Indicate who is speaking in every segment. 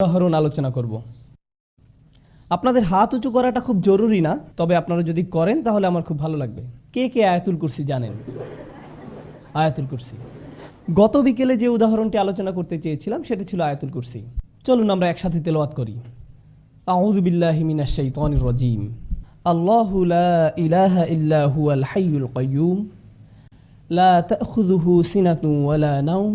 Speaker 1: উদাহরণ আলোচনা করব। আপনাদের হাত উঁচু করাটা খুব জরুরি না, তবে আপনারা যদি করেন তাহলে আমার খুব ভালো লাগবে। কে কে আয়াতুল কুরসি জানেন? আয়াতুল কুরসি। গত বিকেলে যে উদাহরণটি আলোচনা করতে চেয়েছিলাম, সেটা ছিল আয়াতুল কুরসি। চলুন আমরা একসাথে তেলাওয়াত করি। আউযু বিল্লাহি মিনাশ শাইতানির আল্লাহু ইলাহা ইল্লা হুয়াল হাইয়ুল কাইয়্যুম লা তাখুযুহু সিনাতুন ওয়ালা নাওম।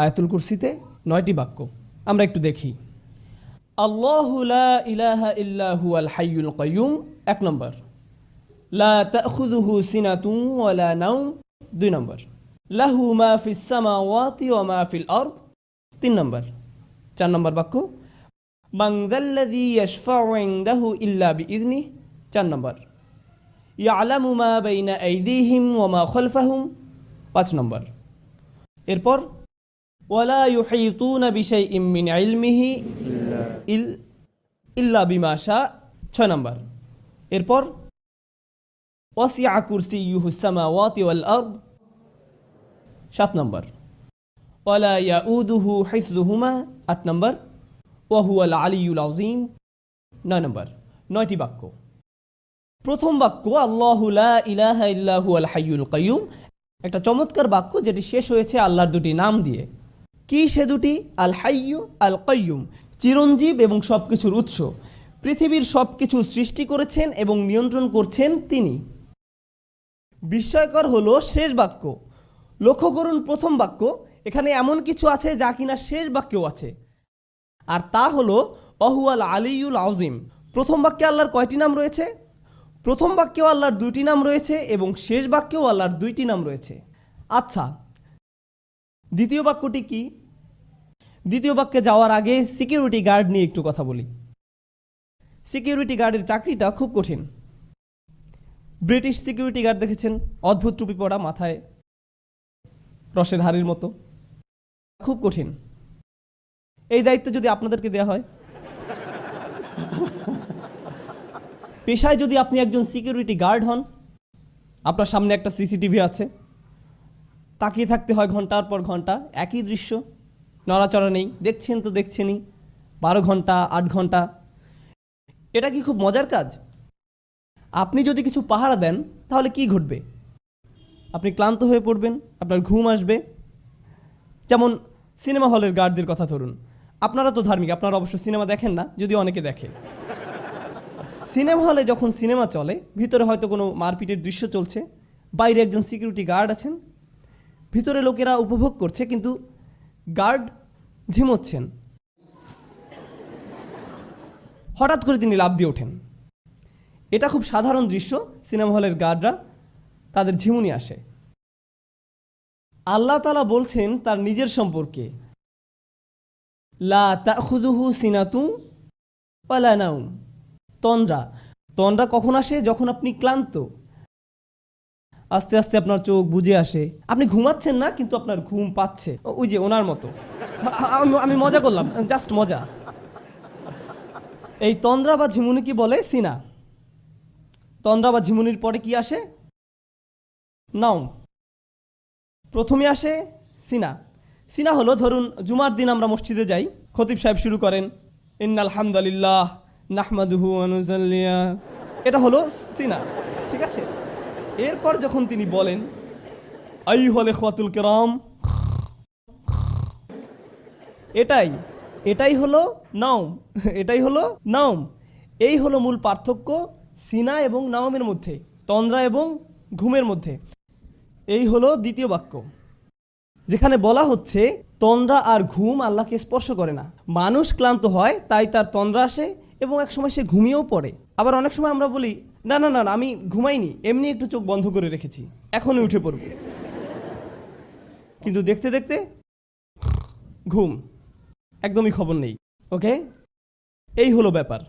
Speaker 1: আয়াতুল কুরসিতে নয়টি বাক্য। আমরা একটু দেখি। আল্লাহু লা ইলাহা ইল্লা হুয়াল হাইয়ুল কাইয়ুম, এক নম্বর। লা তাখুযুহু সিনাতুন ওয়ালা নাওম, দুই নম্বর। লাহু মা ফিস সামাওয়াতি ওয়া মা ফিল তিন নম্বর। চার নম্বর বাক্য। যাল্লাযী ইয়াশফাউ ইনদাহু ইল্লা বিইذনিহি চার নম্বর। ইয়ালামু মা বাইনা আইদিহিম ওয়া মা খালফাহুম, পাঁচ নম্বর। এরপর ওয়ালা ইউহিতুনা বিশাইইম মিন ইলমিহি ইল, ইল্লা বিমা শা ছয় নম্বর। এরপর, ওয়াসিআ কুরসিয়ুহু সামাওয়াতি ওয়াল আরদ। সাত নম্বর। ওয়ালা ইয়াউদুহু হিফযুহুমা। আট নম্বর। ওয়া হুয়াল আলিয়ুল আযীম। নয় নম্বর। নয়টি বাক্য। প্রথম বাক্য, আল্লাহু লা ইলাহা ইল্লা হুয়াল হাইয়ুল কাইয়ুম। একটা চমৎকার বাক্য যেটি শেষ হয়েছে আল্লাহর দুটি নাম দিয়ে। কি সে দুটি? আল হাইয়ু আল কাইয়ুম চিরঞ্জীব এবং সব কিছুর উৎস। পৃথিবীর সব কিছু সৃষ্টি করেছেন এবং নিয়ন্ত্রণ করছেন তিনি। বিস্ময়কর হলো শেষ বাক্য। লক্ষ্য করুন প্রথম বাক্য, এখানে এমন কিছু আছে যা কিনা শেষ বাক্যেও আছে। আর তা হলো, অহুয়াল আলিউল আউজিম প্রথম বাক্যে আল্লাহর কয়টি নাম রয়েছে? প্রথম বাক্যেও আল্লাহর দুইটি নাম রয়েছে এবং শেষ বাক্যেও আল্লাহর দুইটি নাম রয়েছে। আচ্ছা দ্বিতীয় বাক্যটি কি? দ্বিতীয় বাক্যে যাওয়ার আগে সিকিউরিটি গার্ড নিয়ে একটু কথা বলি। সিকিউরিটি গার্ডের চাকরিটা খুব কঠিন। ব্রিটিশ সিকিউরিটি গার্ড দেখেছেন, অদ্ভুত টুপি পরা, মাথায় রসের হাড়ির মতো। খুব কঠিন। এই দায়িত্ব যদি আপনাদেরকে দেওয়া হয়। পেশায় যদি আপনি একজন সিকিউরিটি গার্ড হন, আপনার সামনে একটা সিসিটিভি আছে। তাকিয়ে থাকতে হয় ঘণ্টার পর ঘণ্টা, একই দৃশ্য। নড়াচড়া নেই, দেখছেন তো দেখছেনই, বারো ঘণ্টা, আট ঘণ্টা। এটা কি খুব মজার কাজ? আপনি যদি কিছু পাহারা দেন, তাহলে কি ঘটবে? আপনি ক্লান্ত হয়ে পড়বেন, আপনার ঘুম আসবে। যেমন সিনেমা হলের গার্ডদের কথা ধরুন। আপনারা তো ধার্মিক, আপনারা অবশ্য সিনেমা দেখেন না যদি অনেকে দেখে সিনেমা হলে যখন সিনেমা চলে, ভিতরে হয়তো কোনো মারপিটের দৃশ্য চলছে, বাইরে একজন সিকিউরিটি গার্ড আছেন। ভিতরে লোকেরা উপভোগ করছে, কিন্তু গার্ড ঝিমোচ্ছেন। হঠাৎ করে তিনি লাভ দিয়ে ওঠেন। এটা খুব সাধারণ দৃশ্য, সিনেমা হলের গার্ডরা তাদের ঝিমুনি আসে। আল্লাহ তালা বলছেন তার নিজের সম্পর্কে, লা তাখুদুহু সিনাতু ওয়ালা নাউম তন্দ্রা তন্দ্রা কখন আসে? যখন আপনি ক্লান্ত আস্তে আস্তে আপনার চোখ বুঝে আসে। আপনি ঘুমাচ্ছেন না, কিন্তু আপনার ঘুম পাচ্ছে। ওই যে ওনার মতো। আমি মজা করলাম, জাস্ট মজা। এই তন্দ্রা বা ঝিমুনি কি বলে? সিনা। তন্দ্রা বা ঝিমুনির পরে কি আসে? নাও প্রথমে আসে সিনা। সিনা হলো, ধরুন, জুমার দিন আমরা মসজিদে যাই, খতিব সাহেব শুরু করেন ইন্নাল হামদালিল্লাহ নাহমাদুহু আনুজাল্লিয়া এটা হলো সিনা, ঠিক আছে? এরপর যখন তিনি বলেন আই হলে খাতুল কেরাম, এটাই এটাই হলো নাওম, এটাই হলো নাওম। এই হলো মূল পার্থক্য সিনা এবং নাওমের মধ্যে, তন্দ্রা এবং ঘুমের মধ্যে। এই হলো দ্বিতীয় বাক্য, যেখানে বলা হচ্ছে, তন্দ্রা আর ঘুম আল্লাহকে স্পর্শ করে না। মানুষ ক্লান্ত হয়, তাই তার তন্দ্রা আসে এবং এক সময় সে ঘুমিয়েও পড়ে। আবার অনেক সময় আমরা বলি না না না না, আমি ঘুমাইনি এমনি একটু চোখ বন্ধ করে রেখেছি। এখনই উঠে পড়ব। কিন্তু দেখতে দেখতে ঘুম। একদমই খবর নেই ওকে? এই হলো ব্যাপার।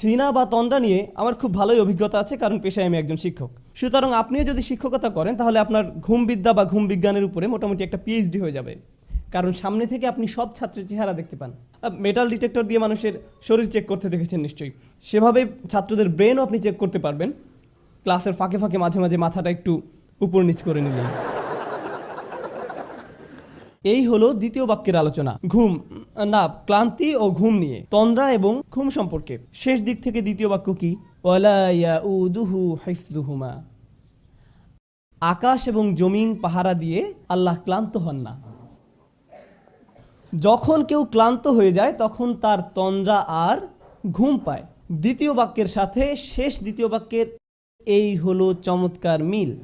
Speaker 1: সিনা বা তন্দ্রা নিয়ে আমার খুব ভালোই অভিজ্ঞতা আছে কারণ পেশায় আমি একজন শিক্ষক। সুতরাং আপনিও যদি শিক্ষকতা করেন তাহলে আপনার ঘুম বিদ্যা বা ঘুম বিজ্ঞানের উপরে মোটামুটি একটা পিএইচডি হয়ে যাবে। কারণ সামনে থেকে আপনি সব ছাত্রের চেহারা দেখতে পান। মেটাল ডিটেক্টর দিয়ে মানুষের শরীর চেক করতে দেখেছেন নিশ্চয়ই। সেভাবে ছাত্রদের ব্রেনও আপনি চেক করতে পারবেন। ক্লাসের ফাঁকে ফাঁকে মাঝে মাঝে মাথাটা একটু উপর নিচ করে নিলেন। এই হলো দ্বিতীয় বাক্যের আলোচনা। ঘুম, না, ক্লান্তি ও ঘুম নিয়ে, তন্দ্রা এবং ঘুম সম্পর্কে। শেষ দিক থেকে দ্বিতীয় বাক্য কি। আকাশ এবং জমিন পাহারা দিয়ে আল্লাহ ক্লান্ত হন না। যখন কেউ ক্লান্ত হয়ে যায়, তখন তার তন্দ্রা আর ঘুম পায়। দ্বিতীয় বাক্যের সাথে শেষ দ্বিতীয় বাক্যের এই হলো চমৎকার মিল।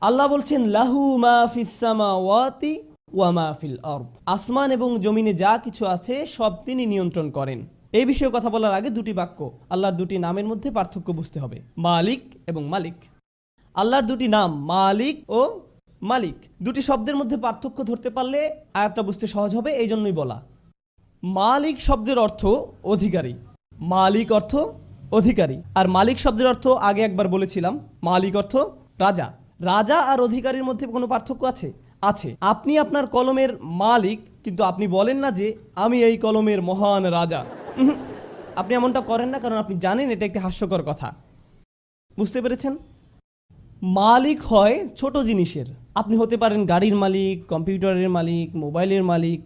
Speaker 1: আল্লাহ বলছেন, লাহু মা ফিস সামাওয়াতি ওয়া মা ফিল আরদ। আসমান এবং জমিনে যা কিছু আছে, সব তিনি নিয়ন্ত্রণ করেন। এই বিষয়ে কথা বলার আগে দুটি বাক্য, আল্লাহর দুটি নামের মধ্যে পার্থক্য বুঝতে হবে। মালিক এবং মালিক। আল্লাহর দুটি নাম, মালিক ও মালিক। দুটি শব্দের মধ্যে পার্থক্য ধরতে পারলে আয়াতটা বুঝতে সহজ হবে এই জন্যই বলা। মালিক শব্দের অর্থ অধিকারী। মালিক অর্থ অধিকারী। আর মালিক শব্দের অর্থ আগে একবার বলেছিলাম, মালিক অর্থ রাজা। রাজা আর অধিকারীর মধ্যে কোনো পার্থক্য আছে? আছে। আপনি আপনার কলমের মালিক, কিন্তু আপনি বলেন না যে, আমি এই কলমের মহান রাজা। আপনি এমনটা করেন না, কারণ আপনি জানেন এটা একটি হাস্যকর কথা। বুঝতে পেরেছেন? মালিক হয় ছোট জিনিসের। আপনি হতে পারেন গাড়ির মালিক, কম্পিউটারের মালিক, মোবাইলের মালিক,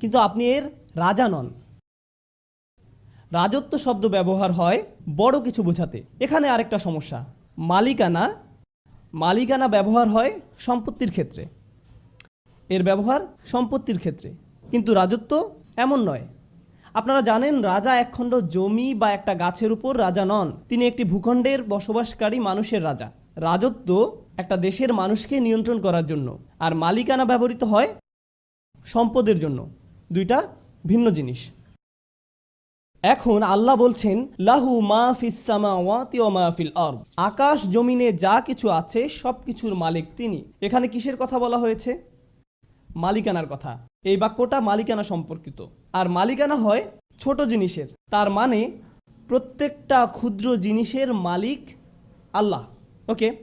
Speaker 1: কিন্তু আপনি এর রাজা নন। রাজত্ব শব্দ ব্যবহার হয় বড় কিছু বোঝাতে। এখানে আরেকটা সমস্যা। মালিকানা মালিকানা ব্যবহার হয় সম্পত্তির ক্ষেত্রে। এর ব্যবহার সম্পত্তির ক্ষেত্রে। কিন্তু রাজত্ব এমন নয়। আপনারা জানেন রাজা একখণ্ড জমি বা একটা গাছের উপর রাজা নন। তিনি একটি ভূখণ্ডের বসবাসকারী মানুষের রাজা। রাজত্ব একটা দেশের মানুষকে নিয়ন্ত্রণ করার জন্য আর মালিকানা ব্যবহৃত হয় সম্পদের জন্য। দুইটা ভিন্ন জিনিস। এখন আল্লাহ বলছেন, লাহু মা ফিল আকাশ জমিনে যা কিছু আছে সব কিছুর মালিক তিনি। এখানে কিসের কথা বলা হয়েছে? মালিকানার কথা। এই বাক্যটা মালিকানা সম্পর্কিত। আর মালিকানা হয় ছোট জিনিসের। তার মানে প্রত্যেকটা ক্ষুদ্র জিনিসের মালিক আল্লাহ। ওকে,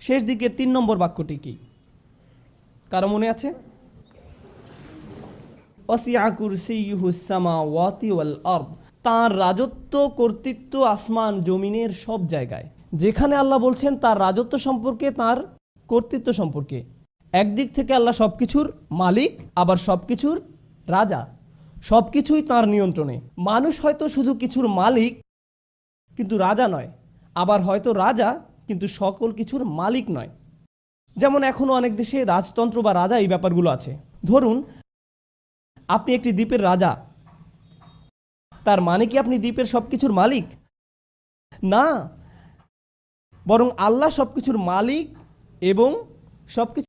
Speaker 1: শেষ দিকের তিন নম্বর বাক্যটি কি? কারও মনে আছে? তার রাজত্ব, কর্তৃত্ব, আসমান, জমিনের সব জায়গায়। যেখানে আল্লাহ বলছেন তার রাজত্ব সম্পর্কে, তার কর্তৃত্ব সম্পর্কে। একদিক থেকে আল্লাহ সবকিছুর মালিক, আবার সবকিছুর রাজা। সবকিছুই তার নিয়ন্ত্রণে। মানুষ হয়তো শুধু কিছুর মালিক, কিন্তু রাজা নয়। আবার হয়তো রাজা কিন্তু সকল কিছুর মালিক নয়। যেমন এখনও অনেক দেশে রাজতন্ত্র বা রাজা এই ব্যাপারগুলো আছে। ধরুন, আপনি একটি দ্বীপের রাজা। তার মানে কি আপনি দ্বীপের সব কিছুর মালিক? না। বরং আল্লাহ সব কিছুর মালিক এবং সবকিছু